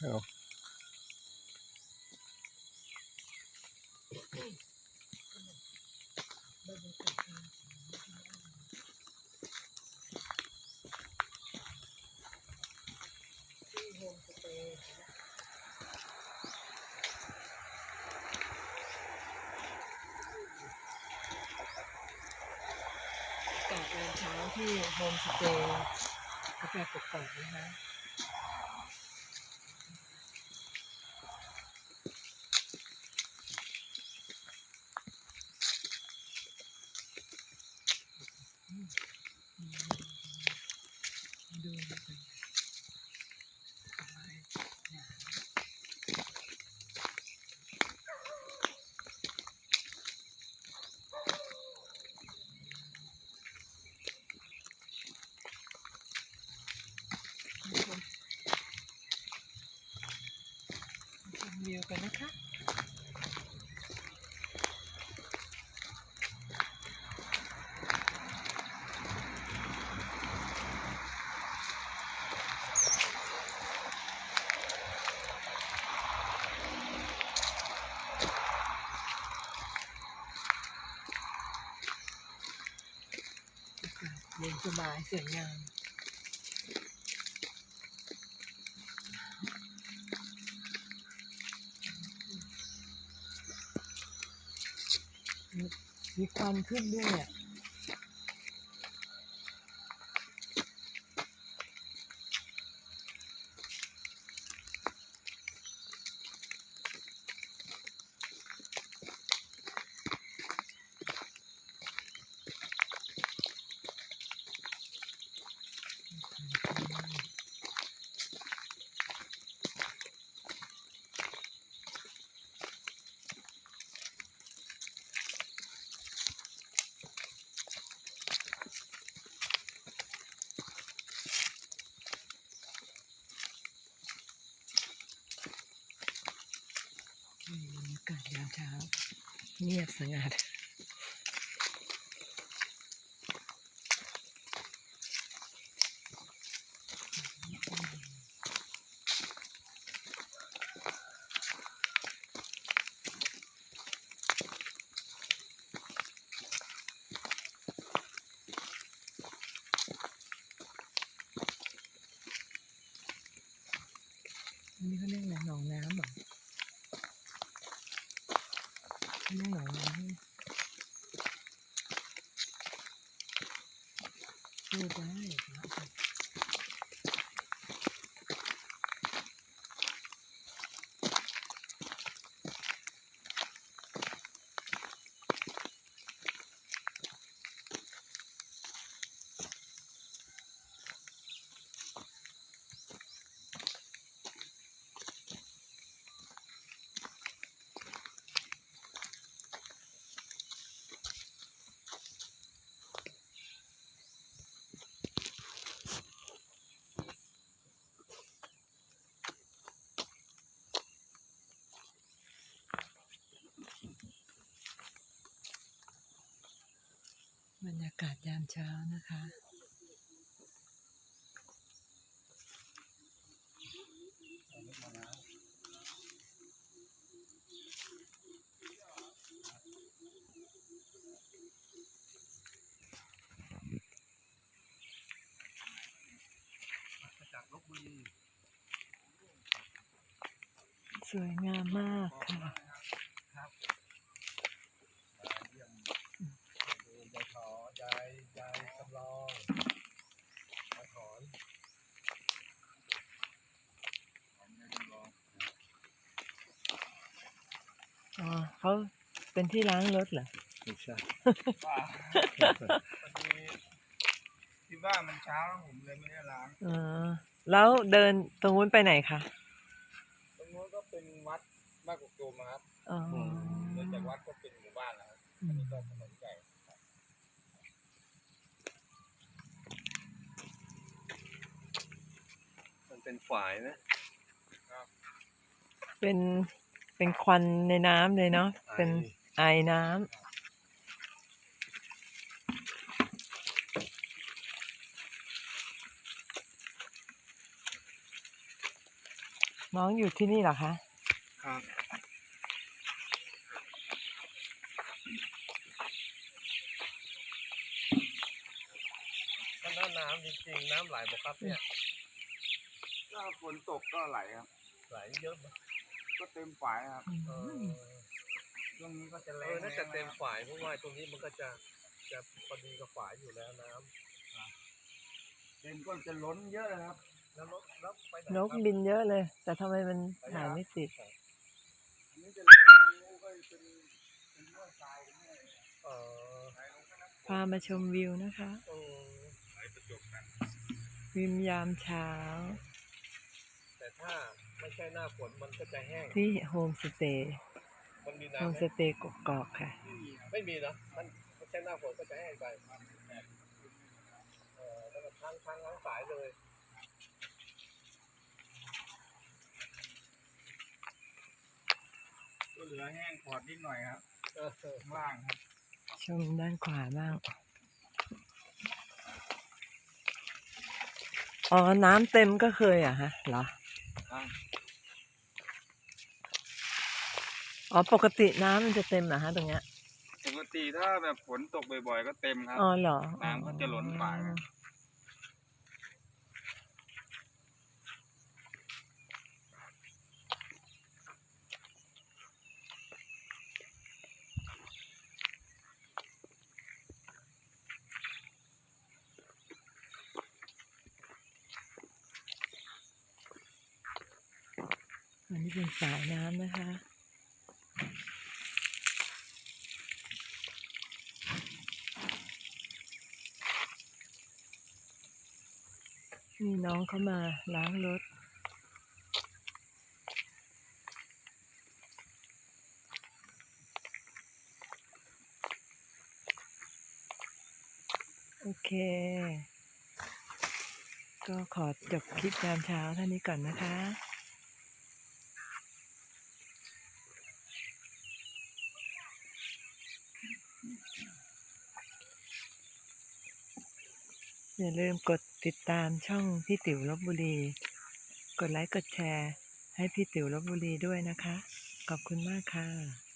เอาอากาศยามเช้าที่โฮมสเตย์กาแฟกกอกนะคะ วิวกันนะคะเย็นสบายสวยงาม มีควันขึ้นด้วยอะ อืมบรรยากาศยามเช้า เงียบสงัด อันนี้เขาเรียกอะไรหนองน้ำเหรอเขาเรียกหนองน้ำ พูดไรับรรยากาศยามเช้านะคะ สวยงามมากค่ะ ครับมาเยี่ยมดูยายถอยายยายจำลองมาถอนของยายจำลองอ๋อเขาเป็นที่ล้างรถเหรอ ไม่ใช่ว่าพอดีที่บ้านมันเช้าแล้วผมเลยไม่ได้ล้างอ๋อ แล้วเดินตรงนู้นไปไหนคะ ตรงนู้นก็เป็นวัดบ้านกกตูมอะครับอ๋อ เดินจากวัดก็เป็นหมู่บ้านแล้วครับอือันมนี้ก็ถนนใหญ่ มัน เป็นฝายนะเป็นเป็นควันในน้ำเลยเนาะเป็นไอน้ำน้องอยู่ที่นี่เหรอคะ ครับถ้าหน้าน้ำจริงๆน้ำไหลบ่ครับเนี่ย ถ้าฝนตกก็ไหลครับ ไหลเยอะไหมก็เต็มฝายครับเออช่วงนี้ก็จะเอแรองน่าจะเต็มฝายเพราะว่าตรงนี้มันก็จะจะพอดีกับฝายอยู่แล้วน้เต็มก็จะล้นเยอะเลยครับำแล้วรถแล้วไปไหนนกครับบินเยอะเลย แต่ทำไมมันถ่ายไม่ติด อันนี้จะไหลลงก็เป็นเป็นห้วยทรายเป็นห้วยเออไหลลงแม่น้ำโขงพามาชมวิวนะคะ เออไหลประจบกันวิมยามเช้าแต่ ถ้าไม่ใช่หน้าฝนมันก็จะแห้ง ที่โฮมสเตย์มันมีโฮน้ำมไหมสเตย์กกอกค่ะ ไม่มีนะมันไม่ใช่หน้าฝนก็จะแห้งไปเออแล้วก็ทั้งทั้งทั้งสายเลยก็เหลือแห้งขอดนิดหน่อยครับเออข้างล่างครับชมด้านขวาบ้าง อ๋อ น้ำเต็มก็เคยเหรอะฮะเหรอ อ๋อปกติน้ำมันจะเต็มเหรอฮะตรงเนี้ยปกติถ้าแบบฝนตกบ่อยๆ ก็เต็มครับ อ๋อเหรอน้ำก็จะล้นฝ่ายนะอันนี้เป็นสายน้ำนะคะ มีน้องเข้ามาล้างรถ โอเค ก็ขอจบคลิปยามเช้าเท่านี้ก่อนนะคะอย่าลืมกด ติดตามช่องพี่ติ๋วลบบุรี กดไลค์กดแชร์ ให้พี่ติ๋วลบบุรีด้วยนะคะ ขอบคุณมากค่ะ